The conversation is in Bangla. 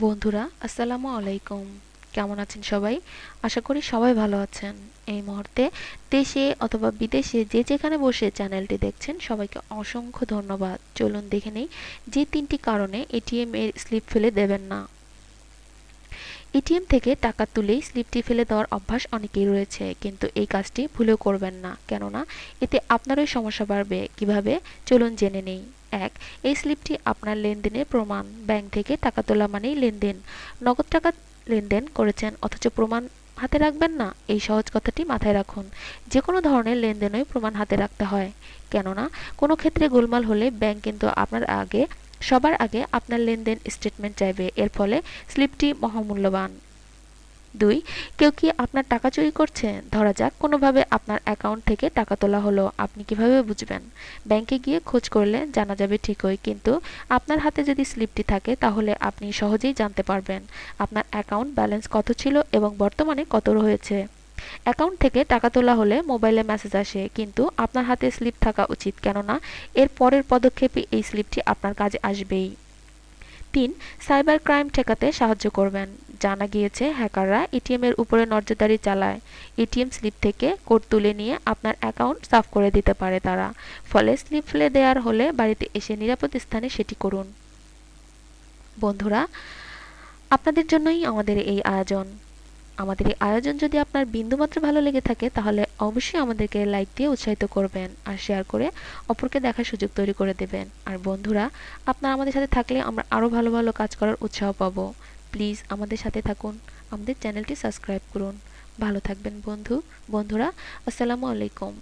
বন্ধুরা, আসসালামু আলাইকুম। কেমন আছেন সবাই? আশা করি সবাই ভালো আছেন। এই মুহূর্তে দেশে অথবা বিদেশে যে যেখানে বসে চ্যানেলটি দেখছেন, সবাইকে অসংখ্য ধন্যবাদ। চলুন দেখে নেই যে তিনটি কারণে এটিএম এর স্লিপ ফেলে দেবেন না। এটিএম থেকে টাকা তুলেই স্লিপটি ফেলে দেওয়ার অভ্যাস অনেকেই রয়েছে, কিন্তু এই কাজটি ভুলেও করবেন না। কেননা, এতে আপনারই সমস্যা বাড়বে। কীভাবে? চলুন জেনে নেই। এক, এই স্লিপটি আপনার লেনদেনের প্রমাণ। ব্যাংক থেকে টাকা তোলা মানেই লেনদেন। নগদ টাকা লেনদেন করেছেন, অথচ প্রমাণ হাতে রাখবেন না। এই সহজ কথাটি মাথায় রাখুন। যে কোনো ধরনের লেনদেনই প্রমাণ হাতে রাখতে হয়। কেননা, কোনো ক্ষেত্রে গোলমাল হলে ব্যাংক কিন্তু আপনার আগে, সবার আগে আপনার লেনদেন স্টেটমেন্ট চাইবে। এর ফলে স্লিপটি মহামূল্যবান। দুই, কেউ কি আপনার টাকা চুরি করছে? ধরা যাক, কোনোভাবে আপনার অ্যাকাউন্ট থেকে টাকা তোলা হলো। আপনি কীভাবে বুঝবেন? ব্যাংকে গিয়ে খোঁজ করলে জানা যাবে ঠিকই, কিন্তু আপনার হাতে যদি স্লিপটি থাকে, তাহলে আপনি সহজেই জানতে পারবেন আপনার অ্যাকাউন্ট ব্যালেন্স কত ছিল এবং বর্তমানে কত রয়েছে। অ্যাকাউন্ট থেকে টাকা তোলা হলে মোবাইলে মেসেজ আসে, কিন্তু আপনার হাতে স্লিপ থাকা উচিত, কেননা এর পরের পদক্ষেপে এই স্লিপটি আপনার কাজে আসবেই। তিন সাইবার ক্রাইম ঠেকাতে সাহায্য করবেন। জানা গিয়েছে, হ্যাকাররা এটিএম এর উপরে নজরদারি চালায়। এটিএম স্লিপ থেকে কোড তুলে নিয়ে আপনার অ্যাকাউন্ট সাফ করে দিতে পারে তারা। ফলে স্লিপ ফেলে দেওয়ার হলে বাড়িতে এসে নিরাপদ স্থানে সেটি করুন। বন্ধুরা, আপনাদের জন্যই আমাদের এই আয়োজন। আমাদের এই আয়োজন যদি আপনার বিন্দুমাত্র ভালো লেগে থাকে, তাহলে অবশ্যই আমাদেরকে লাইক দিয়ে উৎসাহিত করবেন আর শেয়ার করে অপরকে দেখার সুযোগ তৈরি করে দেবেন। আর বন্ধুরা, আপনারা আমাদের সাথে থাকলে আমরা আরও ভালো ভালো কাজ করার উৎসাহ পাবো। প্লিজ আমাদের সাথে থাকুন। আমাদের চ্যানেলটি সাবস্ক্রাইব করুন। ভালো থাকবেন বন্ধু বন্ধুরা আসসালামু আলাইকুম।